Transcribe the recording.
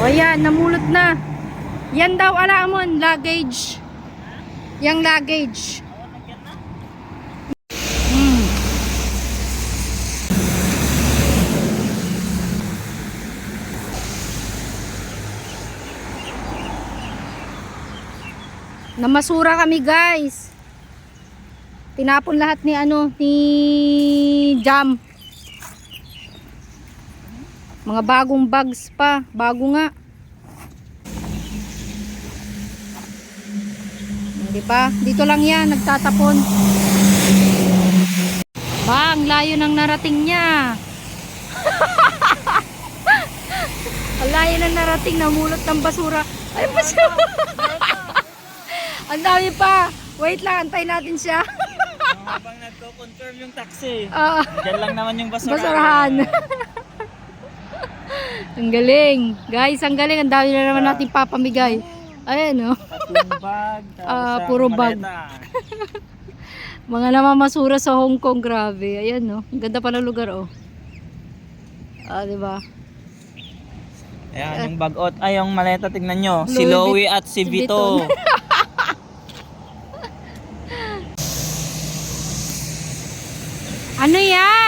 O yan, namulot na. Yan daw, alamon, luggage. Yang luggage. Hmm. Namasura kami guys. Tinapon lahat ni ano, ni Jam. Mga bagong bags pa. Bago nga. Hindi pa. Dito lang yan. Nagtatapon. Bang, layo ng narating niya. Layo ng narating. Namulot ng basura. Ay, basura. Ang dami pa. Wait lang, antay natin siya. Habang nagko-confirm yung taxi. Ah, Diyan lang naman yung basura. basurahan. Ang galing. Guys, ang galing. Ang dami na naman natin papamigay. Ayan, oh. Tatlong bag. Ah, puro bag. Mga namamasura sa Hong Kong, grabe. Ayan, no. Ang ganda pa ng lugar, oh. Ah, di ba? Ayan, yung bagot. Ay, yung maleta, tignan nyo. Si Louie at si si Vito. Ano yan?